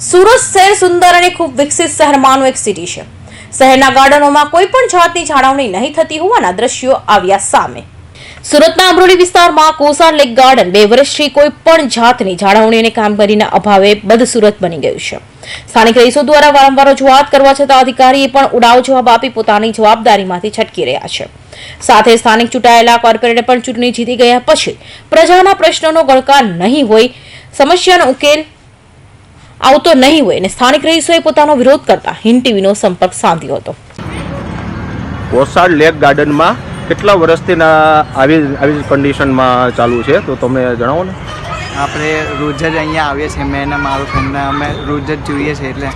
સુરત શહેર સુંદર અને ખૂબ વિકસિત શહેરમાંનું એક સિટી છે. શહેરના ગાર્ડનોમાં કોઈ પણ જાતની જાળવણી નહીં થતી હોવાના દ્રશ્યો આવ્યા સામે. સુરતના અમરોલી વિસ્તારમાં કોસાર લેક ગાર્ડન બે વર્ષથી કોઈ પણ જાતની જાળવણી અને કામગીરીના અભાવે બદસુરત બની ગયું છે. સ્થાનિક રહીશો દ્વારા વારંવાર રજૂઆત કરવા છતાં અધિકારીએ પણ ઉડાવ જવાબ આપી પોતાની જવાબદારીમાંથી છટકી રહ્યા છે. સાથે સ્થાનિક ચૂંટાયેલા કોર્પોરેટર પણ ચૂંટણી જીતી ગયા પછી પ્રજાના પ્રશ્નોનો ગણકાર નહીં હોય, સમસ્યાનો ઉકેલ આવતો નહીં હોય અને સ્થાનિક રહીશોએ પોતાનો વિરોધ કરતા હિન્દ ટીવીનો સંપર્ક સાધ્યો હતો. કોસાડ લેક ગાર્ડનમાં કેટલા વર્ષથી આવી આવી કન્ડિશનમાં ચાલુ છે? તો તમે જણાવો ને. આપણે રોજ જ અહીંયા આવીએ છીએ. મેં અને મારું ફ્રેન્ડને અમે રોજ જ જોઈએ છીએ એટલે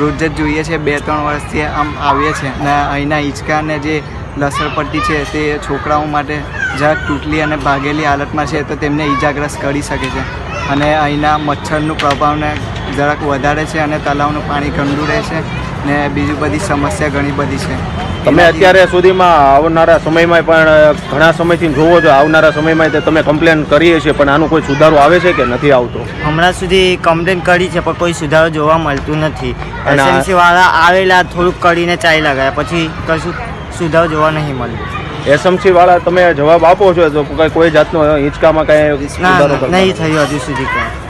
રોજ જ જોઈએ છીએ. બે ત્રણ વર્ષથી આમ આવીએ છીએ. અને અહીંના હિંચકાને જે લસરપટ્ટી છે તે છોકરાઓ માટે જરાક તૂટલી અને ભાગેલી હાલતમાં છે તો તેમને ઈજાગ્રસ્ત કરી શકે છે. અને અહીંના મચ્છરનું પ્રભાવને જરાક વધારે છે અને તલાવનું પાણી ગંદુ રહે છે ને બીજી બધી સમસ્યા ઘણી બધી છે. તમે અત્યારે સુધીમાં આવનારા સમયમાં પણ ઘણા સમયથી જોવો છો આવનારા સમયમાં તે તમે કમ્પ્લેન કરીએ છીએ પણ આનું કોઈ સુધારો આવે છે કે નથી આવતો? હમણાં સુધી કમ્પ્લેન કરી છે પણ કોઈ સુધારો જોવા મળતું નથી. એસએમસી વાળા આવેલા થોડુંક કરીને ચાલી લગાયા પછી કશું સુધારો જોવા નહીં મળ્યો. એસએમસી વાળા તમે જવાબ આપો છો તો કોઈ- કોઈ જાતનો હિંચકામાં કઈ નહીં થયું હજુ સુધી કાંઈ.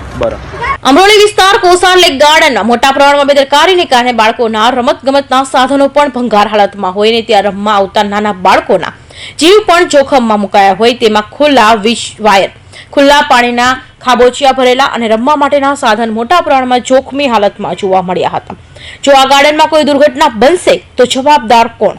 અમરોલી વિસ્તાર કોસાન લેક ગાર્ડન મોટા પ્રમાણમાં બેદરકારીને કારણે બાળકોના રમતગમતના સાધનો પણ ભંગાર હાલતમાં હોય ને ત્યાં રમવા આવતા નાના બાળકોના જીવ પણ જોખમમાં મુકાયા હોય તેમાં ખુલ્લા વિશ વાયર, ખુલ્લા પાણીના ખાબોચિયા ભરેલા અને રમવા માટેના સાધન મોટા પ્રમાણમાં જોખમી હાલતમાં જોવા મળ્યા હતા. જો આ ગાર્ડનમાં કોઈ દુર્ઘટના બનશે તો જવાબદાર કોણ?